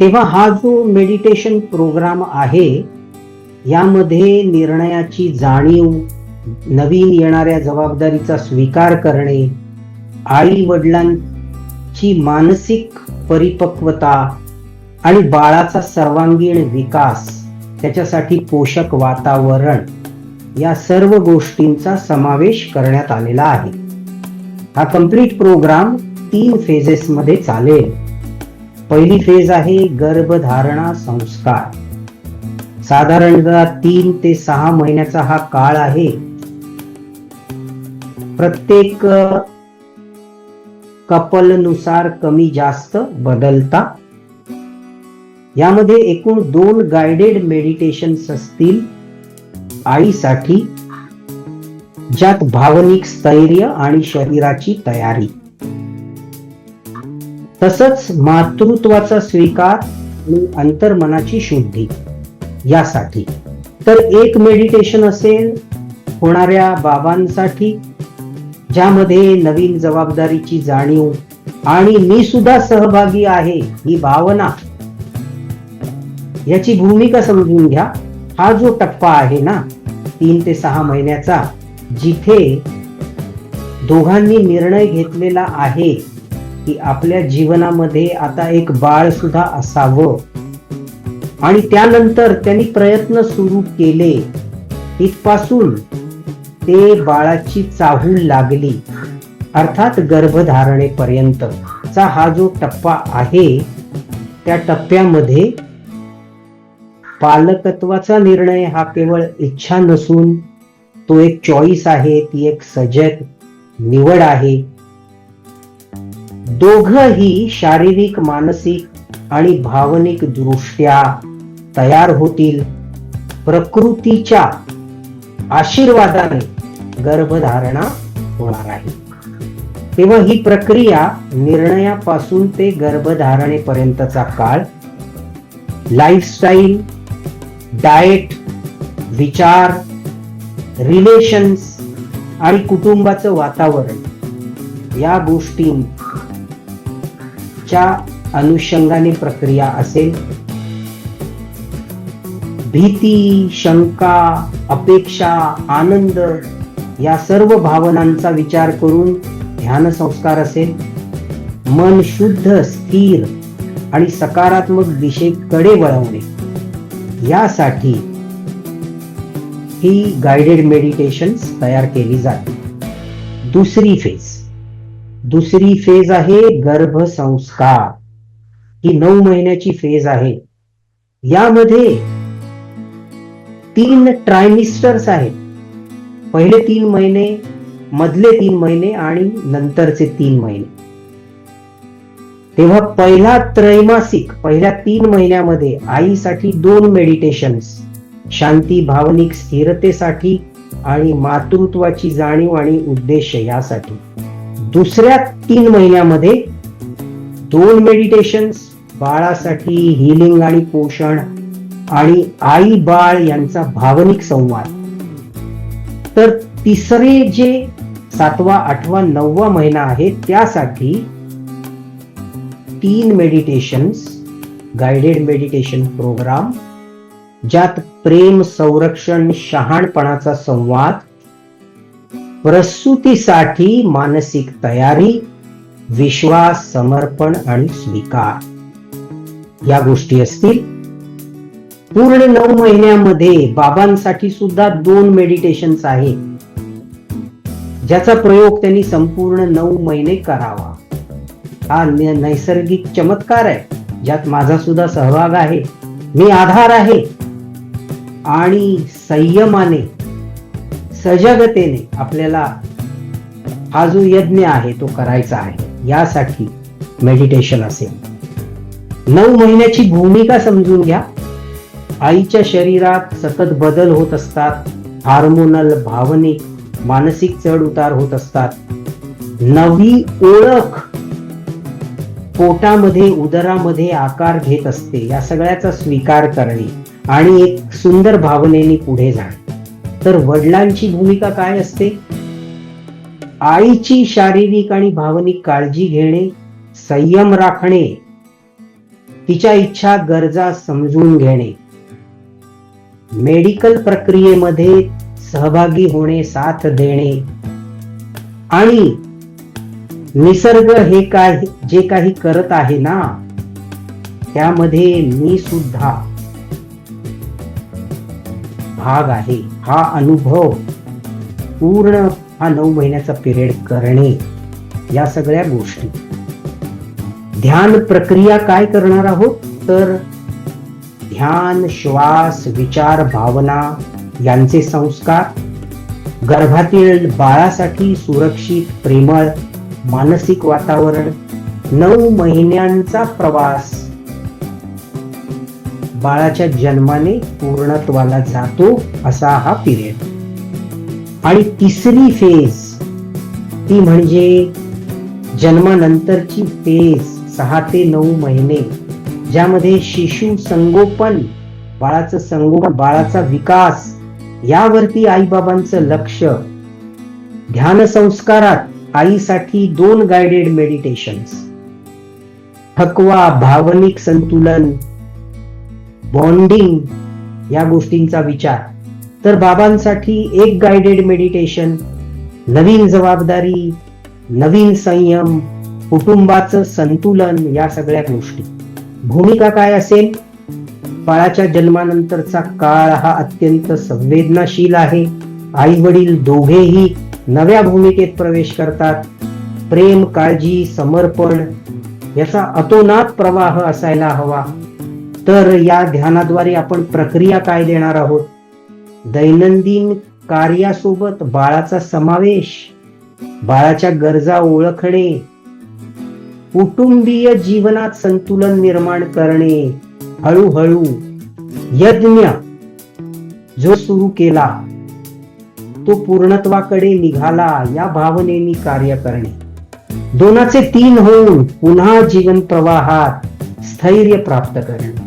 तेव्हा हा जो मेडिटेशन प्रोग्राम आहे यामध्ये निर्णयाची जाणीव नवीन येणाऱ्या जबाबदारीचा स्वीकार करणे आई वडिलांची मानसिक परिपक्वता आणि बाळाचा सर्वांगीण विकास त्याच्यासाठी पोषक वातावरण या सर्व गोष्टींचा समावेश करण्यात आलेला आहे. हा कंप्लीट प्रोग्राम तीन फेजेसमध्ये चालेल. पहिली फेज आहे गर्भधारणा संस्कार. साधारणतः तीन ते सहा महिन्याचा हा काळ आहे. प्रत्येक कपलनुसार कमी जास्त बदलता. यामध्ये एकूण दोन गायडेड मेडिटेशन्स असतील आईसाठी ज्यात भावनिक स्थैर्य आणि शरीराची तयारी. तसंच मातृत्वाचा स्वीकार आणि अंतर्मनाची शुद्धी यासाठी. तर एक मेडिटेशन असेल होणाऱ्या बाबांसाठी ज्यामध्ये नवीन जबाबदारीची जाणीव आणि मी सुद्धा सहभागी आहे ही भावना. याची भूमिका समजून घ्या. हा जो टप्पा आहे ना तीन ते सहा महिन्याचा जिथे दोघांनी निर्णय घेतलेला आहे की आपल्या जीवनामध्ये आता एक बाळ सुद्धा असावं. आणि त्यानंतर त्यांनी प्रयत्न सुरू केले. इथपासून ते बाळाची चाहूल लागली. अर्थात गर्भधारणेपर्यंतचा हा जो टप्पा आहे त्या टप्प्यामध्ये पालकत्वाचा निर्णय हा केवळ इच्छा नसून तो एक चॉईस आहे ती एक सजग निवड आहे. दोघही शारीरिक मानसिक आणि भावनिक दृष्ट्या तयार होतील. प्रकृतीच्या आशीर्वादाने गर्भधारणा होणार आहे. तेव्हा ही प्रक्रिया निर्णयापासून ते गर्भधारणेपर्यंतचा काळ लाईफस्टाईल डाएट विचार रिलेशन्स आणि कुटुंबाचं वातावरण या च्या अनुषंगाने प्रक्रिया असेल. भीती शंका अपेक्षा आनंद या सर्व भावनांचा विचार करून ध्यान संस्कार असेल. मन शुद्ध स्थिर आणि सकारात्मक दिशेकडे वळवणे. यासाठी ही गाइडेड मेडिटेशन्स तयार केली जाते दुसरी फेज दुसरी फेज आहे गर्भसंस्कार. ही नऊ महिन्याची फेज आहे. यामध्ये तीन ट्रायमिस्टर्स आहेत. पहिले तीन महिने मधले तीन महिने आणि नंतरचे तीन महिने. तेव्हा पहिला त्रैमासिक पहिल्या तीन महिन्यामध्ये आईसाठी दोन मेडिटेशन्स शांती भावनिक स्थिरतेसाठी आणि मातृत्वाची जाणीव आणि उद्देश यासाठी. दुसऱ्या तीन महिन्यामध्ये दोन मेडिटेशन्स बाळासाठी हिलिंग आणि पोषण आणि आई बाळ यांचा भावनिक संवाद. तर तिसरे जे सातवा आठवा नववा महिना आहे त्यासाठी तीन मेडिटेशन्स गाइडेड मेडिटेशन प्रोग्राम ज्यात प्रेम संरक्षण शहाणपणाचा संवाद प्रसूतीसाठी मानसिक तयारी विश्वास समर्पण आणि स्वीकार. या गोष्टी असतील. पूर्ण नऊ महिन्यामध्ये बाबांसाठी सुद्धा दोन मेडिटेशन्स आहेत. ज्याचा प्रयोग त्यांनी संपूर्ण नऊ महिने करावा. हा नैसर्गिक चमत्कार आहे. ज्यात माझा सुद्धा सहभाग आहे. मी आधार आहे. आणि संयमाने सजगतेने आपल्याला हा जो यज्ञ आहे तो करायचा आहे यासाठी मेडिटेशन असेल. नऊ महिन्याची भूमिका समजून घ्या. आईच्या शरीरात सतत बदल होत असतात. हार्मोनल भावनिक मानसिक चढ उतार होत असतात. नवी ओळख पोटामध्ये उदरामध्ये आकार घेत असते या सगळ्याचा स्वीकार करणे आणि एक सुंदर भावनेने पुढे जाणे. तर वडिलांची भूमिका काय असते? आईची शारीरिक आणि भावनिक काळजी घेणे संयम राखणे तिच्या इच्छा गरजा समजून घेणे. मेडिकल प्रक्रियेमध्ये सहभागी होणे साथ देणे. आणि निसर्ग हे काय जे काही करत आहे ना त्यामध्ये मी सुद्धा भाग आहे. हा अनुभव पूर्ण हा नऊ महिन्याचा पिरियड करणे या सगळ्या गोष्टी. ध्यान प्रक्रिया काय करणार आहोत? तर ध्यान श्वास विचार भावना यांचे संस्कार. गर्भातील बाळासाठी सुरक्षित प्रेमळ मानसिक वातावरण. नऊ महिन्यांचा प्रवास बाळाच्या जन्माने पूर्णत्वाला जातो असा हा पिरियड आणि तिसरी फेज ती म्हणजे जन्मानंतरची फेज सहा ते नऊ महिने ज्यामध्ये शिशु संगोपन बाळाचं संगोपन बाळाचा विकास यावरती आईबाबांचं लक्ष ध्यान संस्कारात आईसाठी दोन गायडेड मेडिटेशन्स थकवा भावनिक संतुलन बॉन्डिंग या गोष्टींचा विचार. तर बाबांसाठी एक गायडेड मेडिटेशन नवीन जबाबदारी नवीन संयम कुटुंबाचं संतुलन या सगळ्या गोष्टी. भूमिका काय असेल? बाळाच्या जन्मानंतरचा काळ हा अत्यंत संवेदनाशील आहे. आई वडील दोघेही नव्या भूमिकेत प्रवेश करतात. प्रेम काळजी समर्पण याचा अतोनात प्रवाह असायला हवा. तर या ध्यानाद्वारे आपण प्रक्रिया काय देणार आहोत? दैनंदिन कार्यासोबत बाळाचा समावेश बाळाच्या गरजा ओळखणे कुटुंबीय जीवनात संतुलन निर्माण करणे हळूहळू यज्ञ जो सुरू केला तो पूर्णत्वाकडे निघाला या भावनेनी कार्य करणे. दोनाचे तीन होऊन पुन्हा जीवन प्रवाहात स्थैर्य प्राप्त करणे.